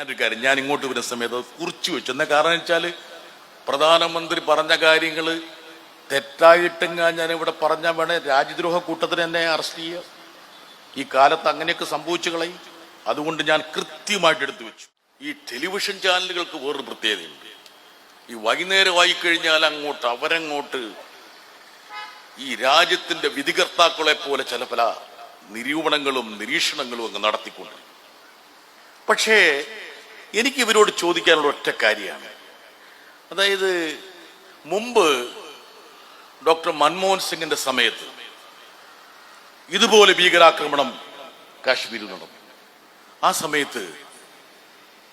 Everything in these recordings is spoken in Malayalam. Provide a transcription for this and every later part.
ഞാനൊരു കാര്യം ഞാൻ ഇങ്ങോട്ട് വരുന്ന സമയത്ത് അത് കുറിച്ചു വെച്ചു. എന്താ കാരണം വെച്ചാൽ പ്രധാനമന്ത്രി പറഞ്ഞ കാര്യങ്ങൾ തെറ്റായിട്ടെങ്ങാ ഞാൻ ഇവിടെ പറഞ്ഞാൽ വേണേ രാജ്യദ്രോഹ കൂട്ടത്തിന് എന്നെ അറസ്റ്റ് ചെയ്യുക ഈ കാലത്ത് അങ്ങനെയൊക്കെ സംഭവിച്ചു കളയും. അതുകൊണ്ട് ഞാൻ കൃത്യമായിട്ട് എടുത്തു വെച്ചു. ഈ ടെലിവിഷൻ ചാനലുകൾക്ക് വേറൊരു പ്രത്യേകതയുണ്ട്. ഈ വൈകുന്നേരമായി കഴിഞ്ഞാൽ അങ്ങോട്ട് അവരങ്ങോട്ട് ഈ രാജ്യത്തിന്റെ വിധികർത്താക്കളെ പോലെ ചില പല നിരൂപണങ്ങളും നിരീക്ഷണങ്ങളും അങ്ങ് നടത്തിക്കൊണ്ട് പക്ഷേ എനിക്ക് ഇവരോട് ചോദിക്കാനുള്ള ഒറ്റ കാര്യമാണ്. അതായത് മുമ്പ് ഡോക്ടർ മൻമോഹൻ സിംഗിന്റെ സമയത്ത് ഇതുപോലെ ഭീകരാക്രമണം കാശ്മീരിൽ നടന്നു. ആ സമയത്ത്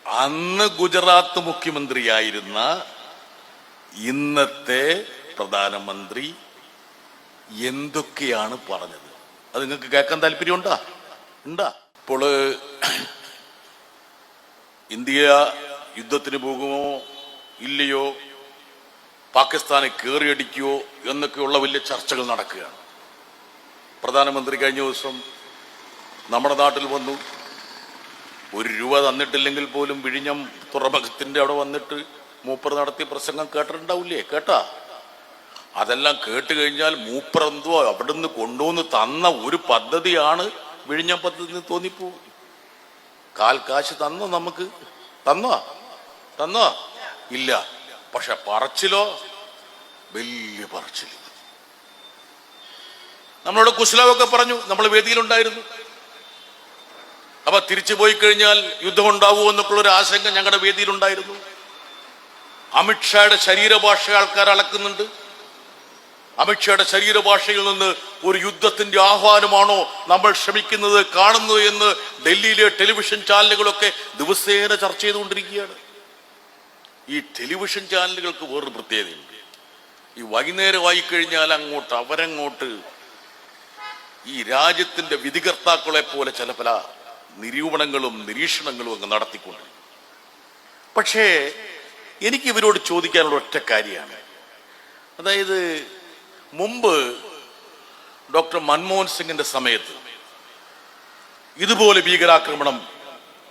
അന്ന് ഗുജറാത്ത് മുഖ്യമന്ത്രിയായിരുന്ന ഇന്നത്തെ പ്രധാനമന്ത്രി എന്തൊക്കെയാണ് പറഞ്ഞത്? അത് നിങ്ങൾക്ക് കേൾക്കാൻ താല്പര്യമുണ്ടാ? ഉണ്ടാ. ഇപ്പോൾ ഇന്ത്യ യുദ്ധത്തിന് പോകുമോ ഇല്ലയോ പാകിസ്ഥാനെ കയറിയടിക്കുമോ എന്നൊക്കെയുള്ള വലിയ ചർച്ചകൾ നടക്കുകയാണ്. പ്രധാനമന്ത്രി കഴിഞ്ഞ ദിവസം നമ്മുടെ നാട്ടിൽ വന്നു. ഒരു രൂപ തന്നിട്ടില്ലെങ്കിൽ പോലും വിഴിഞ്ഞം തുറമുഖത്തിന്റെ അവിടെ വന്നിട്ട് മൂപ്പർ നടത്തിയ പ്രസംഗം കേട്ടിട്ടുണ്ടാവില്ലേ? കേട്ടാ? അതെല്ലാം കേട്ട് കഴിഞ്ഞാൽ മൂപ്പർ എന്തോ അവിടുന്ന് കൊണ്ടുവന്ന് തന്ന ഒരു പദ്ധതിയാണ് വിഴിഞ്ഞം പദ്ധതി തോന്നിപ്പോ കാൽ കാശ് തന്നോ നമുക്ക്? തന്നോ? തന്നോ? ഇല്ല. പക്ഷെ പറച്ചിലോ? വലിയ പറച്ചിൽ നമ്മളോട് കുശലമൊക്കെ പറഞ്ഞു നമ്മൾ വേദിയിലുണ്ടായിരുന്നു. അപ്പൊ തിരിച്ചു പോയി കഴിഞ്ഞാൽ യുദ്ധം ഉണ്ടാവുമോ എന്നൊക്കെയുള്ള ഒരു ആശങ്ക ഞങ്ങളുടെ വേദിയിലുണ്ടായിരുന്നു. അമിത്ഷായുടെ ശരീരഭാഷ ആൾക്കാർ അളക്കുന്നുണ്ട്. അമിത്ഷായുടെ ശരീരഭാഷയിൽ നിന്ന് ഒരു യുദ്ധത്തിന്റെ ആഹ്വാനമാണോ നമ്മൾ ശ്രമിക്കുന്നത് കാണുന്നു എന്ന് ഡൽഹിയിലെ ടെലിവിഷൻ ചാനലുകളൊക്കെ ദിവസേന ചർച്ച ചെയ്തുകൊണ്ടിരിക്കുകയാണ്. ഈ ടെലിവിഷൻ ചാനലുകൾക്ക് വേറൊരു പ്രത്യേകതയുണ്ട്. ഈ വൈകുന്നേരമായി കഴിഞ്ഞാൽ അങ്ങോട്ട് അവരങ്ങോട്ട് ഈ രാജ്യത്തിന്റെ വിധികർത്താക്കളെ പോലെ ചില പല നിരൂപണങ്ങളും നിരീക്ഷണങ്ങളും അങ്ങ് നടത്തിക്കൊണ്ട് പക്ഷേ എനിക്ക് ഇവരോട് ചോദിക്കാനുള്ള ഒറ്റ കാര്യമാണ്. അതായത് മുമ്പ് ഡോക്ടർ മൻമോഹൻ സിംഗിന്റെ സമയത്ത് ഇതുപോലെ ഭീകരാക്രമണം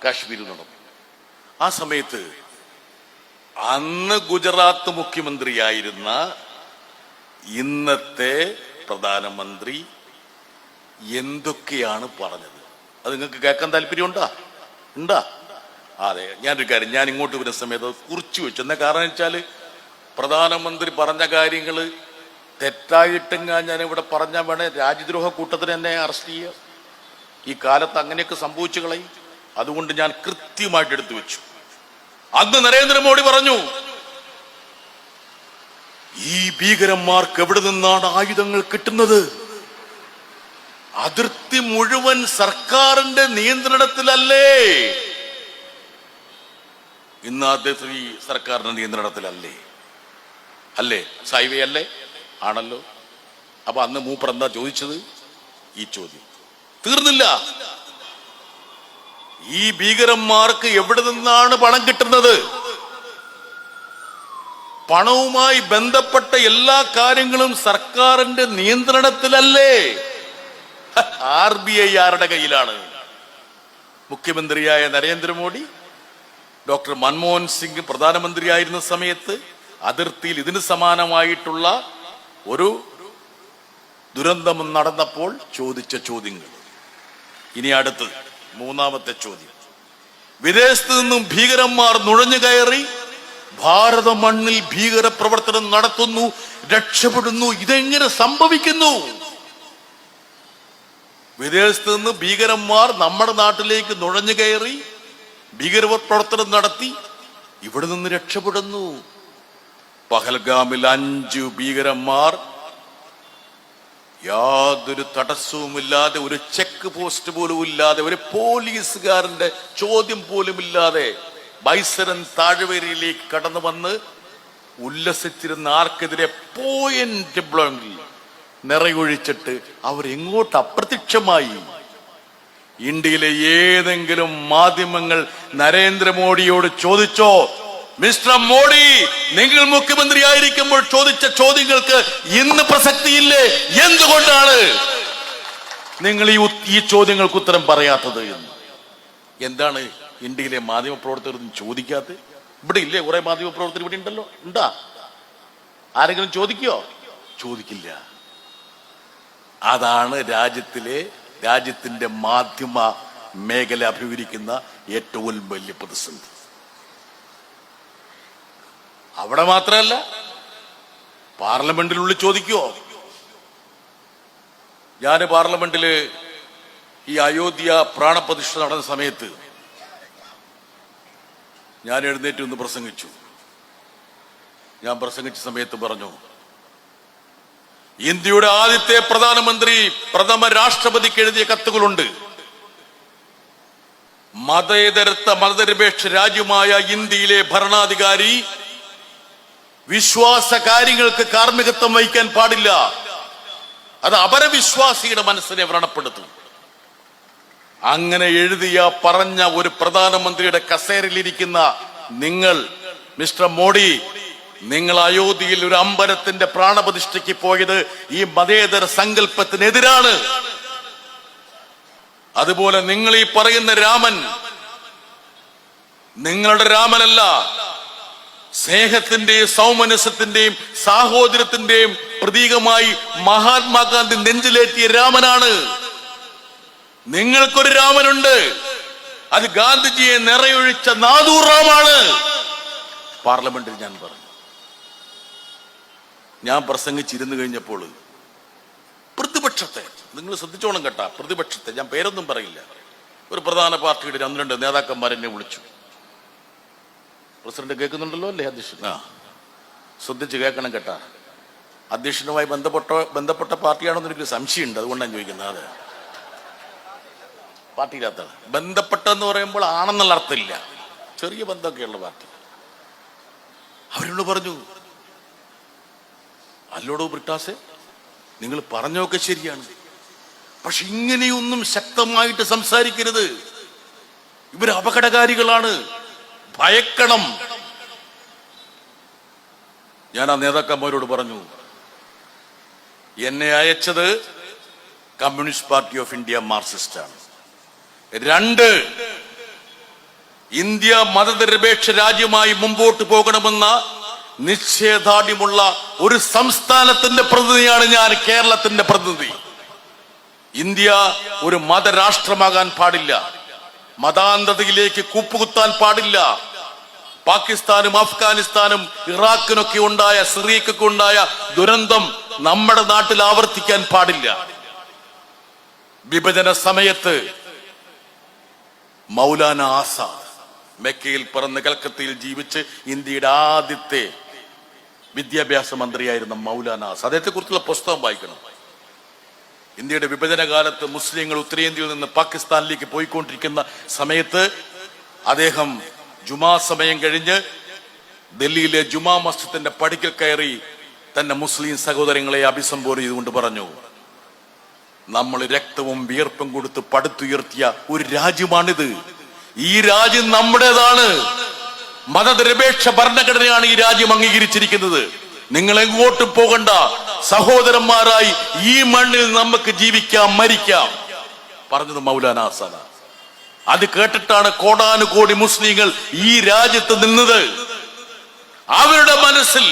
കാശ്മീരിൽ നടന്നു. ആ സമയത്ത് അന്ന് ഗുജറാത്ത് മുഖ്യമന്ത്രിയായിരുന്ന ഇന്നത്തെ പ്രധാനമന്ത്രി എന്തൊക്കെയാണ് പറഞ്ഞത്? അത് നിങ്ങൾക്ക് കേൾക്കാൻ താല്പര്യമുണ്ടാ? ഉണ്ടാ? അതെ ഞാനൊരു കാര്യം ഞാൻ ഇങ്ങോട്ട് വരുന്ന സമയത്ത് കുറിച്ചു വെച്ചു. എന്താ കാരണം വെച്ചാൽ പ്രധാനമന്ത്രി പറഞ്ഞ കാര്യങ്ങൾ തെറ്റായിട്ടെങ്ങാ ഞാൻ ഇവിടെ പറഞ്ഞാൽ വേണേ രാജ്യദ്രോഹ കൂട്ടത്തിന് എന്നെ അറസ്റ്റ് ചെയ്യുക. ഈ കാലത്ത് അങ്ങനെയൊക്കെ സംഭവിച്ചു കളയും. അതുകൊണ്ട് ഞാൻ കൃത്യമായിട്ട് എടുത്തു വെച്ചു. അന്ന് നരേന്ദ്രമോദി പറഞ്ഞു ഈ ഭീകരന്മാർക്ക് എവിടെ നിന്നാണ് ആയുധങ്ങൾ കിട്ടുന്നത്? അതിർത്തി മുഴുവൻ സർക്കാരിന്റെ നിയന്ത്രണത്തിലല്ലേ? ഇന്ന് ഈ സർക്കാരിന്റെ നിയന്ത്രണത്തിലല്ലേ? അല്ലേ? സൈവേ അല്ലേ? ആണല്ലോ. അപ്പൊ അന്ന് മൂപ്പർ എന്താ ചോദിച്ചത്? ഈ ചോദ്യം. തീർന്നില്ല. ഈ ഭീകരന്മാർക്ക് എവിടെ നിന്നാണ് പണം കിട്ടുന്നത്? പണവുമായി ബന്ധപ്പെട്ട എല്ലാ കാര്യങ്ങളും സർക്കാരിന്റെ നിയന്ത്രണത്തിലല്ലേ? ആർ ബി ഐ ആരുടെ കയ്യിലാണ്? മുഖ്യമന്ത്രിയായ നരേന്ദ്രമോദി ഡോക്ടർ മൻമോഹൻ സിംഗ് പ്രധാനമന്ത്രിയായിരുന്ന സമയത്ത് അതിർത്തിയിൽ ഇതിന് സമാനമായിട്ടുള്ള ഒരു ദുരന്തം നടന്നപ്പോൾ ചോദിച്ച ചോദ്യങ്ങൾ. ഇനി അടുത്ത് മൂന്നാമത്തെ ചോദ്യം. വിദേശത്ത് നിന്നും ഭീകരന്മാർ നുഴഞ്ഞു കയറി ഭാരത മണ്ണിൽ ഭീകര പ്രവർത്തനം നടത്തുന്നു രക്ഷപ്പെടുന്നു ഇതെങ്ങനെ സംഭവിക്കുന്നു? വിദേശത്ത് നിന്ന് ഭീകരന്മാർ നമ്മുടെ നാട്ടിലേക്ക് നുഴഞ്ഞു കയറി ഭീകര പ്രവർത്തനം നടത്തി ഇവിടെ നിന്ന് രക്ഷപ്പെടുന്നു. പഹൽഗാമിൽ അഞ്ചു ഭീകരന്മാർ. യാതൊരു തടസ്സവുമില്ലാതെ ഒരു ചെക്ക് പോസ്റ്റ് പോലും ഇല്ലാതെ ഒരു പോലീസുകാരന്റെ ചോദ്യം പോലും ഇല്ലാതെ ബൈസരൻ താഴ്വരയിലേക്ക് കടന്നു വന്ന് ഉല്ലസിച്ചിരുന്ന ആർക്കെതിരെ പോയിന്റ് ബ്ലോങ്കിൽ നിറയൊഴിച്ചിട്ട് അവരെങ്ങോട്ട് അപ്രത്യക്ഷമായി? ഇന്ത്യയിലെ ഏതെങ്കിലും മാധ്യമങ്ങൾ നരേന്ദ്രമോദിയോട് ചോദിച്ചോ? മിസ്റ്റർ മോഡി നിങ്ങൾ മുഖ്യമന്ത്രി ആയിരിക്കുമ്പോൾ ചോദിച്ച ചോദ്യങ്ങൾക്ക് ഇന്ന് പ്രസക്തിയില്ലേ? എന്തുകൊണ്ടാണ്? നിങ്ങൾ ഈ ഈ ചോദ്യങ്ങൾക്ക് ഉത്തരം പറയാത്തത് എന്ന്. എന്താണ് ഇന്ത്യയിലെ മാധ്യമപ്രവർത്തകരൊന്നും ചോദിക്കാത്തത്? ഇവിടെ ഇല്ലേ കുറെ മാധ്യമപ്രവർത്തകർ ഇവിടെ ഉണ്ടല്ലോ. ഉണ്ടാ? ആരെങ്കിലും ചോദിക്കോ? ചോദിക്കില്ല. അതാണ് രാജ്യത്തിലെ രാജ്യത്തിന്റെ മാധ്യമ മേഖല അഭിമുഖീകരിക്കുന്ന ഏറ്റവും വലിയ പ്രതിസന്ധി. അവിടെ മാത്രമല്ല പാർലമെന്റിനുള്ളിൽ ചോദിക്കുവോ? ഞാൻ പാർലമെന്റിൽ ഈ അയോധ്യ പ്രാണപ്രതിഷ്ഠ നടന്ന സമയത്ത് ഞാൻ എഴുന്നേറ്റ് ഒന്ന് പ്രസംഗിച്ചു. ഞാൻ പ്രസംഗിച്ച സമയത്ത് പറഞ്ഞു ഇന്ത്യയുടെ ആദ്യത്തെ പ്രധാനമന്ത്രി പ്രഥമ രാഷ്ട്രപതിക്ക് എഴുതിയ കത്തുകളുണ്ട്. മതേതരത്വ മതനിരപേക്ഷ രാജ്യമായ ഇന്ത്യയിലെ ഭരണാധികാരി വിശ്വാസ കാര്യങ്ങൾക്ക് കാർമ്മികത്വം വഹിക്കാൻ പാടില്ല. അത് അപരവിശ്വാസിയുടെ മനസ്സിനെ വ്രണപ്പെടുത്തും. അങ്ങനെ എഴുതിയ പറഞ്ഞ ഒരു പ്രധാനമന്ത്രിയുടെ കസേരയിലിരിക്കുന്ന നിങ്ങൾ മിസ്റ്റർ മോഡി നിങ്ങൾ അയോധ്യയിൽ ഒരു അമ്പലത്തിന്റെ പ്രാണപ്രതിഷ്ഠയ്ക്ക് പോയത് ഈ മതേതര സങ്കല്പത്തിനെതിരാണ്. അതുപോലെ നിങ്ങൾ ഈ പറയുന്ന രാമൻ നിങ്ങളുടെ രാമനല്ല സ്നേഹത്തിന്റെയും സൗമനസ്യത്തിന്റെയും സാഹോദര്യത്തിന്റെയും പ്രതീകമായി മഹാത്മാഗാന്ധി നെഞ്ചിലേറ്റിയ രാമനാണ്. നിങ്ങൾക്കൊരു രാമനുണ്ട്. അത് ഗാന്ധിജിയെ നിറയൊഴിച്ച നാദൂറാമാണ് പാർലമെന്റിൽ ഞാൻ പറഞ്ഞു. ഞാൻ പ്രസംഗിച്ചിരുന്നു കഴിഞ്ഞപ്പോൾ പ്രതിപക്ഷത്തെ നിങ്ങൾ ശ്രദ്ധിച്ചോണം കേട്ടാ പ്രതിപക്ഷത്തെ ഞാൻ പേരൊന്നും പറയില്ല. ഒരു പ്രധാന പാർട്ടിയുടെ ഒന്ന് രണ്ട് നേതാക്കന്മാരെന്നെ വിളിച്ചു. പ്രസിഡന്റ് കേൾക്കുന്നുണ്ടല്ലോ അല്ലേ അധ്യക്ഷൻ? ആ. ശ്രദ്ധിച്ച് കേൾക്കണം കേട്ടാ. അധ്യക്ഷനുമായി ബന്ധപ്പെട്ട ബന്ധപ്പെട്ട പാർട്ടിയാണെന്ന് എനിക്ക് സംശയമുണ്ട്. അതുകൊണ്ടാണ് ചോദിക്കുന്നത് അതെ. പാർട്ടിയില്ലാത്ത ബന്ധപ്പെട്ടെന്ന് പറയുമ്പോൾ ആണെന്നുള്ള അർത്ഥമില്ല. ചെറിയ ബന്ധമൊക്കെയുള്ള പാർട്ടി. അവരോട് പറഞ്ഞു അല്ലോടോ ബ്രിട്ടാസെ നിങ്ങൾ പറഞ്ഞൊക്കെ ശരിയാണ്. പക്ഷെ ഇങ്ങനെയൊന്നും ശക്തമായിട്ട് സംസാരിക്കരുത്. ഇവർ അപകടകാരികളാണ് ഭയക്കണം. ഞാൻ ആ നേതാക്കന്മാരോട് പറഞ്ഞു? എന്നെ അയച്ചത് communist party of India Marxist ആണ് രണ്ട് ഇന്ത്യ മതനിരപേക്ഷ രാജ്യമായി മുമ്പോട്ട് പോകണമെന്ന നിശ്ചയദാർഢ്യമുള്ള ഒരു സംസ്ഥാനത്തിന്റെ പ്രതിനിധിയാണ് ഞാൻ കേരളത്തിന്റെ പ്രതിനിധി. ഇന്ത്യ ഒരു മതരാഷ്ട്രമാകാൻ പാടില്ല. മതാന്തതയിലേക്ക് കൂപ്പുകുത്താൻ പാടില്ല. പാകിസ്ഥാനും അഫ്ഗാനിസ്ഥാനും ഇറാഖിനൊക്കെ ഉണ്ടായ സിറിയക്കൊക്കെ ഉണ്ടായ ദുരന്തം നമ്മുടെ നാട്ടിൽ ആവർത്തിക്കാൻ പാടില്ല. വിഭജന സമയത്ത് മൗലാന ആസാദ് മെക്കയിൽ പിറന്ന് കൽക്കത്തയിൽ ജീവിച്ച് ഇന്ത്യയുടെ ആദ്യത്തെ വിദ്യാഭ്യാസ മന്ത്രിയായിരുന്ന മൗലാന ആസാദ്. അദ്ദേഹത്തെ കുറിച്ചുള്ള പുസ്തകം വായിക്കണം. ഇന്ത്യയുടെ വിഭജന കാലത്ത് മുസ്ലിങ്ങൾ ഉത്തരേന്ത്യയിൽ നിന്ന് പാകിസ്ഥാനിലേക്ക് പോയിക്കൊണ്ടിരിക്കുന്ന സമയത്ത് അദ്ദേഹം ജുമാ സമയം കഴിഞ്ഞ് ഡൽഹിയിലെ ജുമാ മസ്ജിദിന്റെ പടിക്കൽ കയറി തന്റെ മുസ്ലിം സഹോദരങ്ങളെ അഭിസംബോധന ചെയ്തുകൊണ്ട് പറഞ്ഞു നമ്മൾ രക്തവും വിയർപ്പും കൊടുത്ത് പടുത്തുയർത്തിയ ഒരു രാജ്യമാണിത്. ഈ രാജ്യം നമ്മുടേതാണ്. മതനിരപേക്ഷ ഭരണഘടനയാണ് ഈ രാജ്യം അംഗീകരിച്ചിരിക്കുന്നത്. നിങ്ങൾ എങ്ങോട്ടും പോകണ്ട. സഹോദരന്മാരായി ഈ മണ്ണിൽ നമുക്ക് ജീവിക്കാം മരിക്കാം. പറഞ്ഞത് മൗലാന ആസാദ. അത് കേട്ടിട്ടാണ് കോടാനുകോടി മുസ്ലിങ്ങൾ ഈ രാജ്യത്ത് നിന്നത്. അവരുടെ മനസ്സിൽ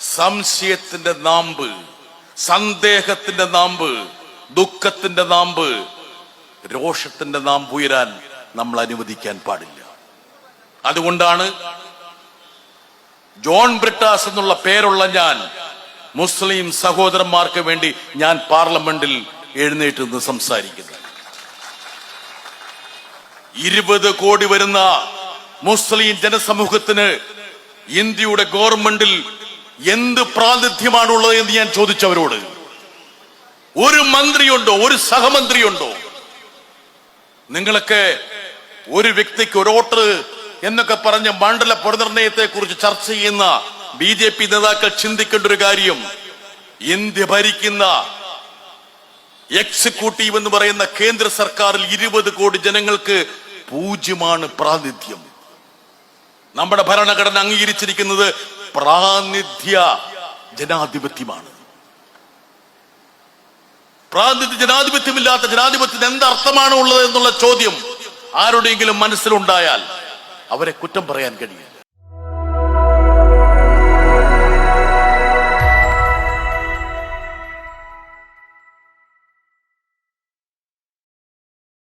സംശയത്തിന്റെ നാമ്പ് സന്ദേഹത്തിന്റെ നാമ്പ് ദുഃഖത്തിന്റെ നാമ്പ് രോഷത്തിന്റെ നാമ്പ് ഉയരാൻ നമ്മൾ അനുവദിക്കാൻ പാടില്ല. അതുകൊണ്ടാണ് ജോൺ ബ്രിട്ടാസ് എന്നുള്ള പേരുള്ള ഞാൻ മുസ്ലിം സഹോദരന്മാർക്ക് വേണ്ടി ഞാൻ പാർലമെന്റിൽ എഴുന്നേറ്റ് നിന്ന് സംസാരിക്കുന്നത്. ഇരുപത് കോടി വരുന്ന മുസ്ലിം ജനസമൂഹത്തിന് ഇന്ത്യയുടെ ഗവൺമെന്റിൽ എന്ത് പ്രാതിനിധ്യമാണുള്ളത് എന്ന് ഞാൻ ചോദിച്ചവരോട്. ഒരു മന്ത്രിയുണ്ടോ ഒരു സഹമന്ത്രിയുണ്ടോ? നിങ്ങളൊക്കെ ഒരു വ്യക്തിക്ക് ഒരു വോട്ട് എന്നൊക്കെ പറഞ്ഞ മണ്ഡല പുനർനിർണയത്തെ കുറിച്ച് ചർച്ച ചെയ്യുന്ന ബി ജെ പി നേതാക്കൾ ചിന്തിക്കേണ്ട ഒരു കാര്യം ഇന്ത്യ ഭരിക്കുന്ന എക്സിക്യൂട്ടീവ് എന്ന് പറയുന്ന കേന്ദ്ര സർക്കാരിൽ ഇരുപത് കോടി ജനങ്ങൾക്ക് പൂജ്യമാണ് പ്രാതിനിധ്യം. നമ്മുടെ ഭരണഘടന അംഗീകരിച്ചിരിക്കുന്നത് പ്രാതിനിധ്യ ജനാധിപത്യമാണ്. പ്രാതിനിധ്യ ജനാധിപത്യമില്ലാത്ത ജനാധിപത്യത്തിന് എന്തർത്ഥമാണ് ഉള്ളത് എന്നുള്ള ചോദ്യം ആരുടെയെങ്കിലും മനസ്സിലുണ്ടായാൽ അവരെ കുറ്റം പറയാൻ കഴിയില്ല